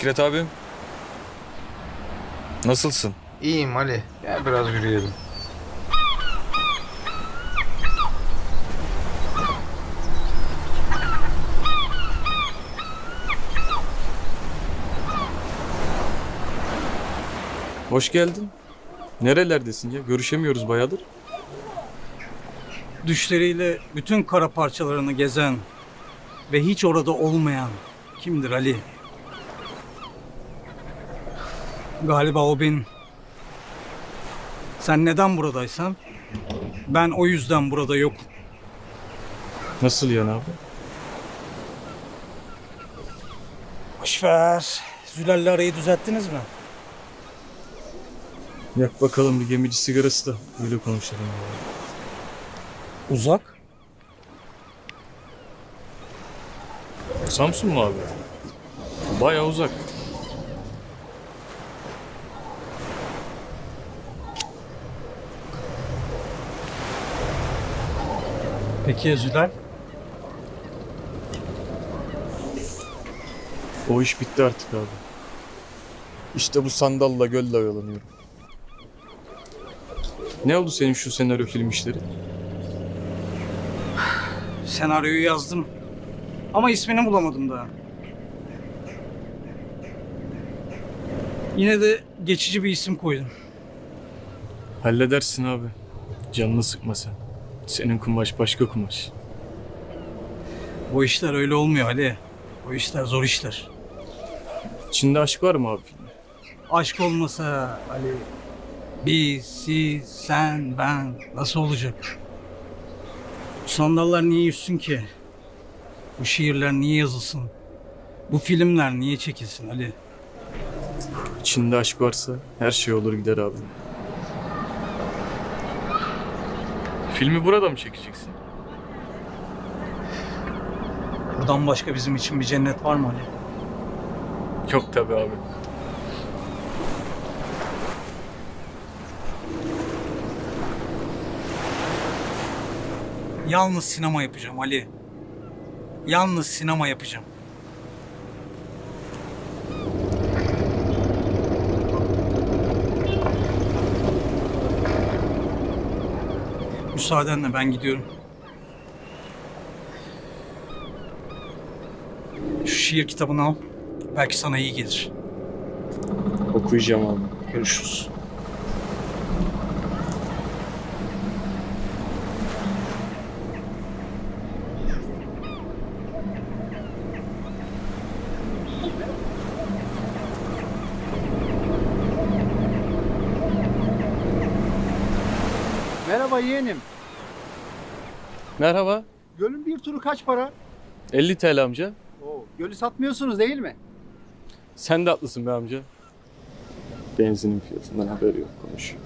Fikret abim. Nasılsın? İyiyim Ali. Gel biraz yürüyelim. Hoş geldin. Nerelerdesin ya? Görüşemiyoruz bayağıdır. Düşleriyle bütün kara parçalarını gezen ve hiç orada olmayan kimdir Ali? Galiba o benim. Sen neden buradaysan ben o yüzden burada yokum. Nasıl yani abi? Boşver. Zülal'le arayı düzelttiniz mi? Yak bakalım bir gemici sigarası da böyle konuşalım. Uzak. Samsun mu abi? Baya uzak. Peki Zülal? O iş bitti artık abi. İşte bu sandalla gölle oyalanıyorum. Ne oldu senin şu senaryo film işleri? Senaryoyu yazdım. Ama ismini bulamadım daha. Yine de geçici bir isim koydum. Halledersin abi. Canını sıkma sen. Senin kumaş başka kumaş. Bu işler öyle olmuyor Ali. Bu işler zor işler. İçinde aşk var mı abi? Aşk olmasa Ali biz, siz, sen, ben nasıl olacak? Bu sandallar niye yüzsün ki? Bu şiirler niye yazılsın? Bu filmler niye çekilsin Ali? İçinde aşk varsa her şey olur gider abi. Filmi burada mı çekeceksin? Buradan başka bizim için bir cennet var mı Ali? Yok tabi abi. Yalnız sinema yapacağım Ali. Yalnız sinema yapacağım. Müsaadenle ben gidiyorum. Şu şiir kitabını al. Belki sana iyi gelir. Okuyacağım abi. Görüşürüz. Merhaba yeğenim. Merhaba. Gölün bir turu kaç para? 50 TL amca. Oo, gölü satmıyorsunuz değil mi? Sen de haklısın be amca. Benzinin fiyatından haberi yok konuşuyor.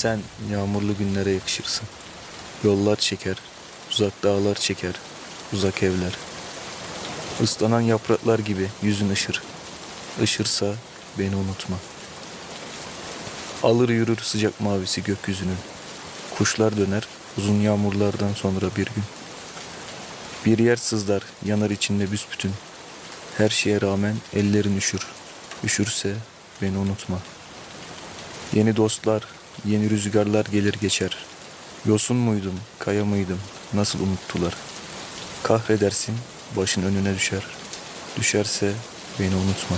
Sen yağmurlu günlere yakışırsın. Yollar çeker, uzak dağlar çeker, uzak evler. Islanan yapraklar gibi yüzün ışır. Işırsa beni unutma. Alır yürür sıcak mavisi gökyüzünün. Kuşlar döner uzun yağmurlardan sonra bir gün. Bir yer sızlar yanar içinde büsbütün. Her şeye rağmen ellerin üşür. Üşürse beni unutma. Yeni dostlar, yeni rüzgarlar gelir geçer. Yosun muydum, kaya mıydım, nasıl unuttular. Kahredersin, başın önüne düşer. Düşerse beni unutma.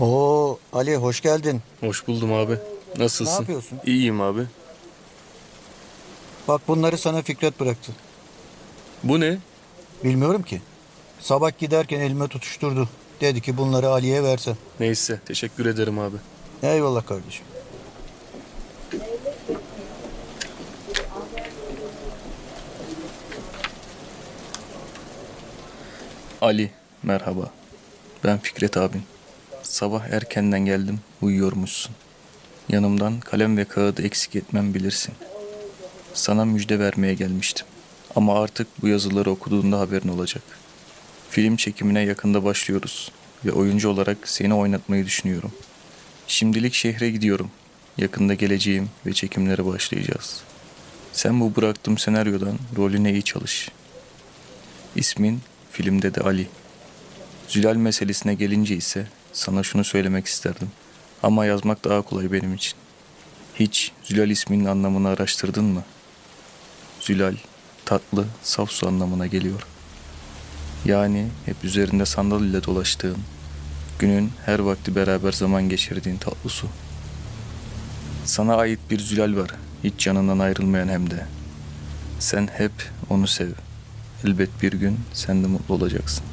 Oo Ali hoş geldin. Hoş buldum abi. Nasılsın? Ne yapıyorsun? İyiyim abi. Bak bunları sana Fikret bıraktı. Bu ne? Bilmiyorum ki. Sabah giderken elime tutuşturdu. Dedi ki bunları Ali'ye versen. Neyse, teşekkür ederim abi. Eyvallah kardeşim. Ali, merhaba. Ben Fikret abin. Sabah erkenden geldim, uyuyormuşsun. Yanımdan kalem ve kağıdı eksik etmem bilirsin. Sana müjde vermeye gelmiştim. Ama artık bu yazıları okuduğunda haberin olacak. Film çekimine yakında başlıyoruz ve oyuncu olarak seni oynatmayı düşünüyorum. Şimdilik şehre gidiyorum. Yakında geleceğim ve çekimlere başlayacağız. Sen bu bıraktığım senaryodan rolüne iyi çalış. İsmin filmde de Ali. Zülal meselesine gelince ise sana şunu söylemek isterdim. Ama yazmak daha kolay benim için. Hiç Zülal isminin anlamını araştırdın mı? Zülal, tatlı, saf su anlamına geliyor. Yani hep üzerinde sandal ile dolaştığın, günün her vakti beraber zaman geçirdiğin tatlı su. Sana ait bir Zülal var, hiç canından ayrılmayan hem de. Sen hep onu sev. Elbet bir gün sen de mutlu olacaksın.